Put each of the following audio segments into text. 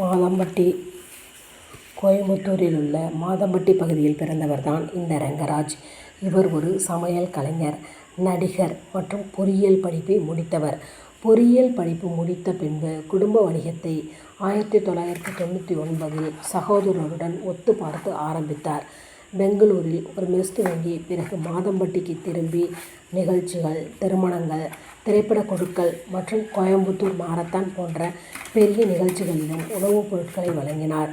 மாதம்பட்டி கோயம்புத்தூரில் உள்ள மாதம்பட்டி பகுதியில் பிறந்தவர் தான் இந்த ரெங்கராஜ். இவர் ஒரு சமையல் கலைஞர், நடிகர் மற்றும் பொறியியல் படிப்பை முடித்தவர். பொறியியல் படிப்பு முடித்த பின்பு குடும்ப வணிகத்தை ஆயிரத்தி தொள்ளாயிரத்தி தொண்ணூற்றி ஒன்பதில் சகோதரருடன் ஒத்து பார்த்து ஆரம்பித்தார். பெங்களூரில் ஒரு மெஸ்ட் வங்கி பிறகு மாதம்பட்டிக்கு திரும்பி நிகழ்ச்சிகள், திருமணங்கள், திரைப்படக் குழுக்கள் மற்றும் கோயம்புத்தூர் மாரத்தான் போன்ற பெரிய நிகழ்ச்சிகளிலும் உணவுப் பொருட்களை வழங்கினார்.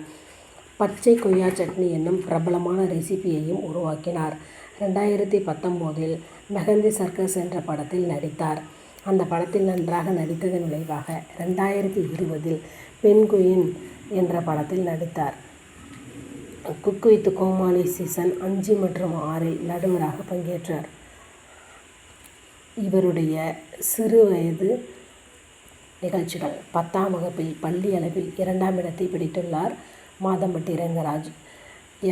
பச்சை கொய்யா சட்னி என்னும் பிரபலமான ரெசிபியையும் உருவாக்கினார். ரெண்டாயிரத்தி பத்தொம்போதில் மெகந்தி சர்க்கஸ் என்ற படத்தில் நடித்தார். அந்த படத்தில் நன்றாக நடித்ததன் விளைவாக ரெண்டாயிரத்தி இருபதில் பென்குயின் என்ற படத்தில் நடித்தார். குக் வித் கோமாளி சீசன் அஞ்சு மற்றும் ஆறில் நடுவராக பங்கேற்றார். இவருடைய சிறுவயது நிகழ்ச்சிகள் பத்தாம் வகுப்பில் பள்ளி அளவில் இரண்டாம் இடத்தை பிடித்துள்ளார் மாதம்பட்டி ரெங்கராஜ்.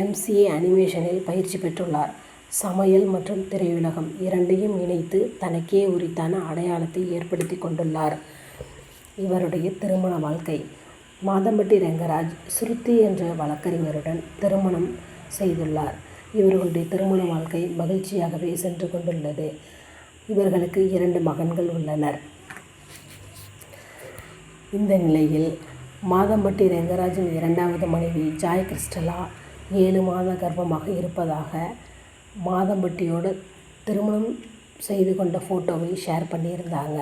எம்சிஏ அனிமேஷனில் பயிற்சி பெற்றுள்ளார். சமையல் மற்றும் திரையுலகம் இரண்டையும் இணைத்து தனக்கே உரித்தான அடையாளத்தை ஏற்படுத்திக் கொண்டுள்ளார். இவருடைய திருமண வாழ்க்கை மாதம்பட்டி ரெங்கராஜ் சுருத்தி என்ற வழக்கறிஞருடன் திருமணம் செய்துள்ளார். இவர்களுடைய திருமண வாழ்க்கை மகிழ்ச்சியாகவே சென்று கொண்டுள்ளது. இவர்களுக்கு இரண்டு மகன்கள் உள்ளனர். இந்த நிலையில் மாதம்பட்டி ரெங்கராஜின் இரண்டாவது மனைவி ஜாய் கிறிஸ்டலா ஏழு மாத கர்ப்பமாக இருப்பதாக மாதம்பட்டியோடு திருமணம் செய்து கொண்ட ஃபோட்டோவை ஷேர் பண்ணியிருந்தாங்க.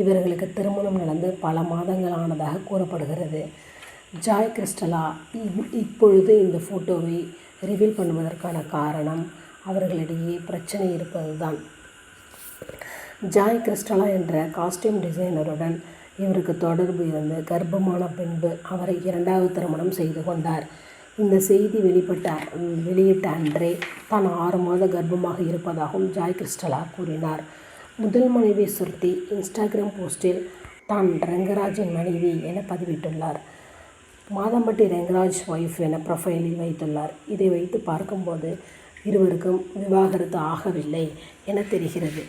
இவர்களுக்கு திருமணம் நடந்து பல மாதங்கள் ஆனதாக கூறப்படுகிறது. ஜாய் கிறிஸ்டலா இப்பொழுது இந்த ஃபோட்டோவை ரிவீல் பண்ணுவதற்கான காரணம் அவர்களிடையே பிரச்சனை இருப்பது தான். ஜாய் கிறிஸ்டலா என்ற காஸ்டியூம் டிசைனருடன் இவருக்கு தொடர்பு இருந்து கர்ப்பமான பின்பு அவரை இரண்டாவது திருமணம் செய்து கொண்டார். இந்த செய்தி வெளிப்பட்ட வெளியிட்ட அன்றே தான் ஆறு மாத கர்ப்பமாக இருப்பதாகவும் ஜாய் கிறிஸ்டலா கூறினார். முதல் மனைவி சுருத்தி இன்ஸ்டாகிராம் போஸ்டில் தான் ரங்கராஜின் மனைவி என பதிவிட்டுள்ளார். மாதம்பட்டி ரெங்கராஜ் ஒய்ஃப் என ப்ரொஃபைலில் வைத்துள்ளார். இதை வைத்து பார்க்கும்போது இருவருக்கும் விவாகரத்து ஆகவில்லை என தெரிகிறது.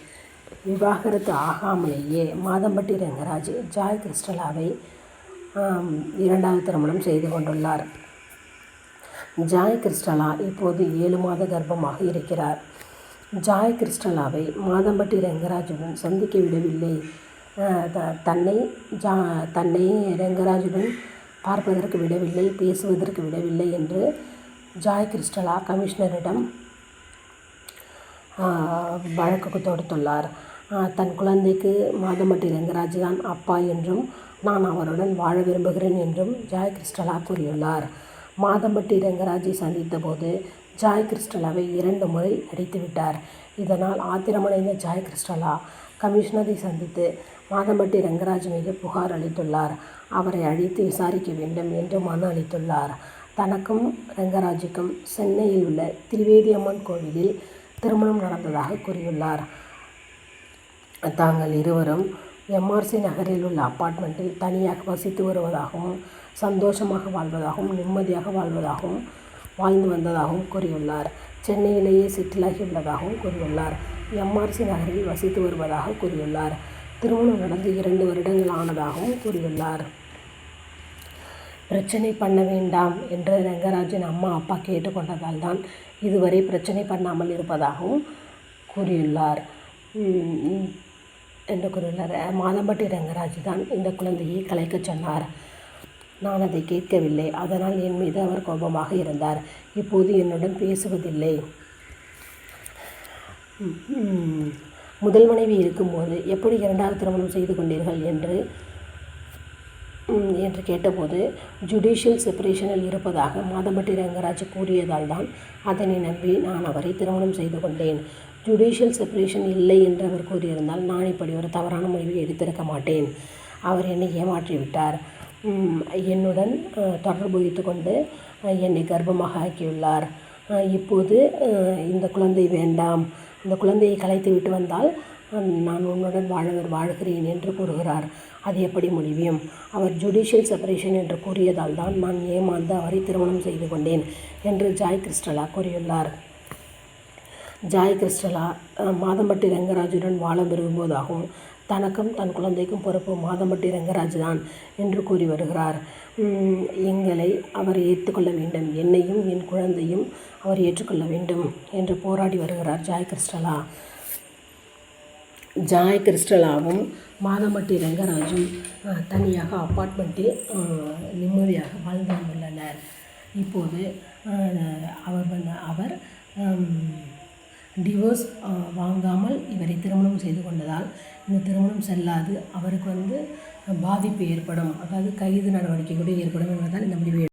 விவாகரத்து ஆகாமலேயே மாதம்பட்டி ரங்கராஜ் ஜாய் கிறிஸ்டலாவை இரண்டாவது திருமணம் செய்து கொண்டுள்ளார். ஜாய் கிறிஸ்டலா இப்போது ஏழு மாத கர்ப்பமாக இருக்கிறார். ஜாய் கிறிஸ்டலாவை மாதம்பட்டி ரங்கராஜுடன் சந்திக்க விடவில்லை தன்னை ஜா தன்னை ரெங்கராஜுடன் பார்ப்பதற்கு விடவில்லை பேசுவதற்கு விடவில்லை என்று ஜாய் கிறிஸ்டலா கமிஷனரிடம் வழக்கு தொடுத்துள்ளார். தன் குழந்தைக்கு மாதம்பட்டி ரங்கராஜ் தான் அப்பா என்றும் நான் அவருடன் வாழ விரும்புகிறேன் என்றும் ஜாய் கிறிஸ்டலா கூறியுள்ளார். மாதம்பட்டி ரங்கராஜை சந்தித்த போது ஜாய் கிறிஸ்டலாவை இரண்டு முறை அடித்துவிட்டார். இதனால் ஆத்திரமடைந்த ஜாய் கிறிஸ்டலா கமிஷனரை சந்தித்து மாதம்பட்டி ரங்கராஜ் மீது புகார் அளித்துள்ளார். அவரை அழைத்து விசாரிக்க வேண்டும் என்று மனு அளித்துள்ளார். தனக்கும் ரெங்கராஜுக்கும் சென்னையில் உள்ள திரிவேதி அம்மன் கோவிலில் திருமணம் நடந்ததாக கூறியுள்ளார். தாங்கள் இருவரும் எம்ஆர்சி நகரில் உள்ள அப்பார்ட்மெண்ட்டில் தனியாக வசித்து வருவதாகவும் சந்தோஷமாக வாழ்வதாகவும் நிம்மதியாக வாழ்வதாகவும் வாழ்ந்து வந்ததாகவும் கூறியுள்ளார். சென்னையிலேயே செட்டிலாகியுள்ளதாகவும் கூறியுள்ளார். எம்ஆர்சி நகரில் வசித்து வருவதாக கூறியுள்ளார். திருமணம் நடந்து இரண்டு வருடங்கள் ஆனதாகவும் கூறியுள்ளார். பிரச்சனை பண்ண வேண்டாம் என்று ரங்கராஜன் அம்மா அப்பா கேட்டுக்கொண்டதால் தான் இதுவரை பிரச்சனை பண்ணாமல் இருப்பதாகவும் கூறியுள்ளார் என்று கூறியுள்ளார். மாதம்பட்டி ரங்கராஜ் தான் இந்த குழந்தையை கலைக்கச் சொன்னார். நான் அதை கேட்கவில்லை. அதனால் என் மீது அவர் கோபமாக இருந்தார். இப்போது என்னுடன் பேசுவதில்லை. முதல் மனைவி இருக்கும்போது எப்படி இரண்டாவது திருமணம் செய்து கொண்டீர்கள் என்று என்று கேட்டபோது ஜுடிஷியல் செப்பரேஷனில் இருப்பதாக மாதம்பட்டி ரங்கராஜ் கூறியதால் தான் அதனை நம்பி நான் அவரை திருமணம் செய்து கொண்டேன். ஜுடிஷியல் செப்பரேஷன் இல்லை என்று அவர் கூறியிருந்தால் நான் இப்படி ஒரு தவறான முடிவை எடுத்திருக்க மாட்டேன். அவர் என்னை ஏமாற்றிவிட்டார். என்னுடன் தொடர்பு வைத்து கொண்டு என்னை கர்ப்பமாக ஆக்கியுள்ளார். இப்போது இந்த குழந்தை வேண்டாம் இந்த குழந்தையை கலைத்து விட்டு வந்தால் நான் உன்னுடன் வாழ்கிறேன் என்று கூறுகிறார். அது எப்படி முடியும்? அவர் ஜுடிஷியல் செப்பரேஷன் என்று கூறியதால் தான் நான் ஏமாந்து அவரை திருமணம் செய்து கொண்டேன் என்று ஜாய் கிறிஸ்டலா கூறியுள்ளார். ஜாய் கிறிஸ்டலா மாதம்பட்டி ரெங்கராஜுடன் வாழ விரும்புவதாகவும் தனக்கும் தன் குழந்தைக்கும் பொறுப்பு மாதம்பட்டி ரங்கராஜ் தான் என்று கூறி வருகிறார் எங்களை அவர் ஏற்றுக்கொள்ள வேண்டும் என்னையும் என் குழந்தையும் அவர் ஏற்றுக்கொள்ள வேண்டும் என்று போராடி வருகிறார் ஜாய் கிறிஸ்டலா ஜாய் கிறிஸ்டலாவும் மாதம்பட்டி ரங்கராஜும் தனியாக அப்பார்ட்மெண்ட்டில் நிம்மதியாக வாழ்ந்து வந்துள்ளனர் இப்போது அவர் வந்து அவர் டிவோர்ஸ் வாங்காமல் இவரை திருமணம் செய்து கொண்டதால் இந்த திருமணம் செல்லாது. அவருக்கு வந்து பாதிப்பு ஏற்படும். அதாவது கைது நடவடிக்கை கூட ஏற்படும் என்பதால் இந்த முடிவு.